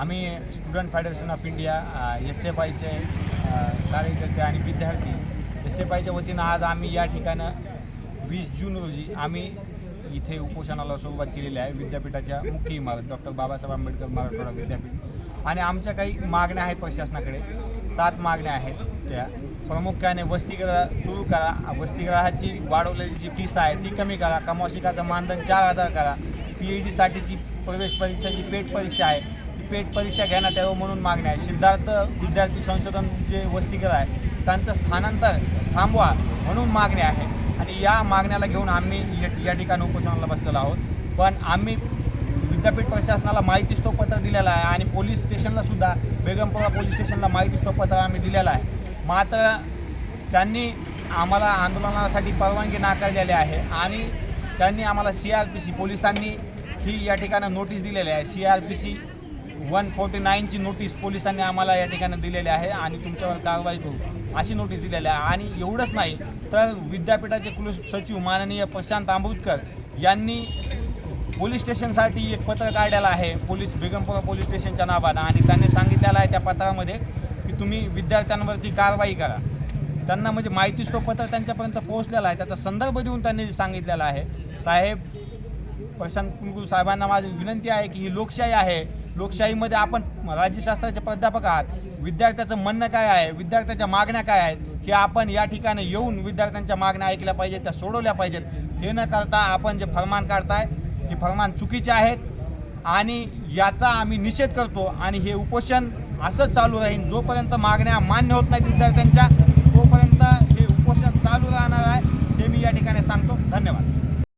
आम्ही student federation of India S F आयचे कार्यकर्ते आणि विद्यार्थी एस एफ आयच्या वतीनं आज आम्ही या ठिकाणं वीस जून रोजी आम्ही इथे उपोषणाला सुरुवात केलेली आहे विद्यापीठाच्या मुख्य इमारत डॉक्टर बाबासाहेब आंबेडकर मराठवाडा विद्यापीठ. आणि आमच्या काही मागण्या आहेत प्रशासनाकडे सात मागण्या आहेत त्या. प्रामुख्याने वसतिगृह सुरू करा. वसतिगृहाची वाढवलेली जी फीस आहे ती कमी करा. कमाशिकाचं मानधन चार हजार करा. पी एच डीसाठीची प्रवेश परीक्षा जी पेट परीक्षा आहे. पेट परीक्षा घेण्यात यावं म्हणून मागण्या आहे सिद्धार्थ विद्यार्थी संशोधन जे वस्तीकर आहे त्यांचं स्थानांतर थांबवा म्हणून मागणी आहे आणि या मागण्याला घेऊन आम्ही या या ठिकाणी उपोषणाला बसलेलो आहोत. पण आम्ही विद्यापीठ प्रशासनाला माहितीस्तव पत्र दिलेला आहे आणि पोलीस स्टेशनला सुद्धा बेगमपुरा पोलीस स्टेशनला माहितीस्तव पत्र आम्ही दिलेलं आहे. मात्र त्यांनी आम्हाला आंदोलनासाठी परवानगी नाकारलेली आहे आणि त्यांनी आम्हाला सी आर पी सी पोलिसांनी ही या ठिकाणी नोटीस दिलेली आहे. C R P C one forty नाईनची notice पोलिसांनी आम्हाला या ठिकाणी दिलेली आहे आणि तुमच्यावर कारवाई करू अशी नोटीस दिलेली आहे. आणि एवढंच नाही तर विद्यापीठाचे कुलसचिव माननीय प्रशांत आंबुडकर यांनी पोलीस स्टेशनसाठी एक पत्र काढलेलं आहे. पोलीस बेगमपुरा पोलीस स्टेशनच्या नावानं. आणि त्यांनी सांगितलेलं आहे त्या पत्रामध्ये की तुम्ही विद्यार्थ्यांवरती कारवाई करा. त्यांना म्हणजे माहितीच तो पत्र त्यांच्यापर्यंत पोहोचलेला आहे. त्याचा संदर्भ देऊन त्यांनी सांगितलेला आहे. साहेब प्रशांत कुलगुरू साहेबांना माझी विनंती आहे की ही लोकशाही आहे. लोकशाहीमध्ये आपण राज्यशास्त्राचे प्राध्यापक आहात. विद्यार्थ्याचं म्हणणं काय आहे? विद्यार्थ्याच्या मागण्या काय आहेत? हे आपण या ठिकाणी येऊन विद्यार्थ्यांच्या मागण्या ऐकल्या पाहिजेत त्या सोडवल्या पाहिजेत. हे न करता आपण जे फरमान काढताय हे फरमान चुकीचे आहेत आणि याचा आम्ही निषेध करतो आणि हे उपोषण असंच चालू राहील जोपर्यंत मागण्या मान्य होत नाहीत विद्यार्थ्यांच्या